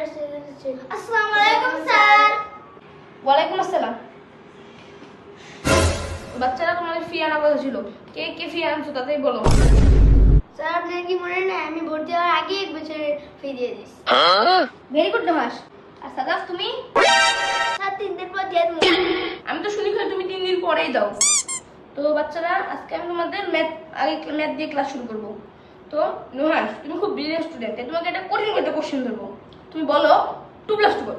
আসসালামু আলাইকুম স্যার। ওয়ালাইকুম আসসালাম। বাচ্চারা তোমাদের ফি আনা কথা ছিল। কে কে ফি আনছো তাতেই বলো। স্যার আপনার কি মনে নেই? আমি ভর্তি হওয়ার আগে এক বছরের ফি দিয়ে দিস ভেরি গুড আর তুমি? স্যার তিন দিন পর দিয়ে আমি তো শুনি তুমি তিন দিন পরেই দাও। তো বাচ্চারা আজকে আমি তোমাদের ম্যাথ আগে ম্যাথ দিয়ে ক্লাস শুরু করব। তো নুহাস তুমি খুব ব্রিলিয়ান্ট স্টুডেন্ট তোমাকে একটা কঠিন কঠিন কোশ্চেন ধরবো। তুমি বলো টু প্লাস টু কত?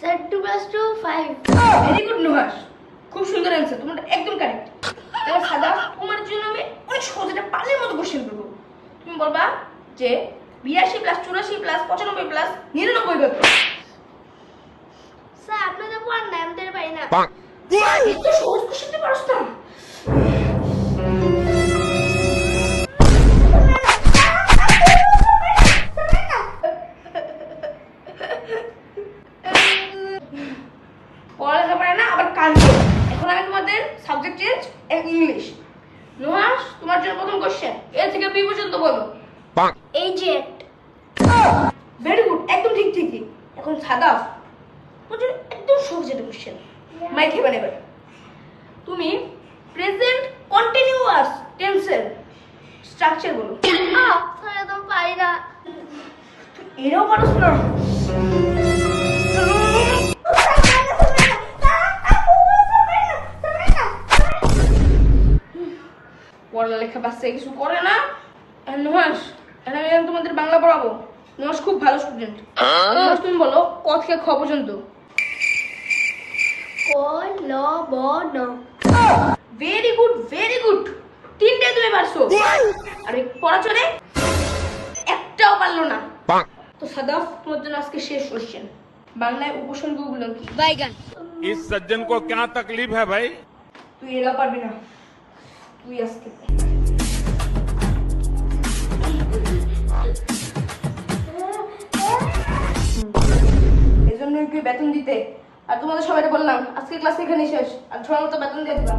Sir two plus two five very good Nuhas খুব সুন্দর অ্যান্সার তোমার একদম কারেক্ট এবার সাদা তোমার জন্য আমি অনেক সহজ পানির মতো কোশ্চেন করব। তুমি বলবা যে বিরাশি প্লাস চুরাশি প্লাস পঁচানব্বই প্লাস নিরানব্বই কত? স্যার আপনি তো পারেন না। পারি না এত সহজ কোশ্চেনটা পারছ না। না আবার কানছে এখন আমি তোমাদের সাবজেক্ট চেঞ্জ ইংলিশ নুহাস তোমার জন্য প্রথম কোশ্চেন এ থেকে বি পর্যন্ত বলো। এই জেট ভেরি গুড একদম ঠিক ঠিকই। এখন সাদাফ তোমার জন্য একদম সহজ একটা কোশ্চেন মাইক হেবেন এবার। তুমি প্রেজেন্ট কন্টিনিউয়াস টেন্সের স্ট্রাকচার বলো। স্যার তো পারি না। তুই এরাও না পড়ালেখা বাচ্চা কিছু করে না আর নুহাস আর আমি এখন তোমাদের বাংলা পড়াবো নুহাস খুব ভালো স্টুডেন্ট নুহাস তুমি বলো ক থেকে খ পর্যন্ত ক ল ব ন ভেরি গুড ভেরি গুড তিনটে তুমি পারছো আর ওই পড়াচলে একটাও পারলো না তো সাদাফ তোমার জন্য আজকে শেষ কোশ্চেন বাংলায় উপসর্গগুলো কি বাইগান इस सज्जन को क्या तकलीफ है भाई তুই এরা পারবি না তুই আজকে এই জন্য বেতন দিতে? আর তোমাদের সবাই বললাম, আজকে ক্লাস এখানে শেষ। আর সময় মতো বেতন দিয়ে দিবা।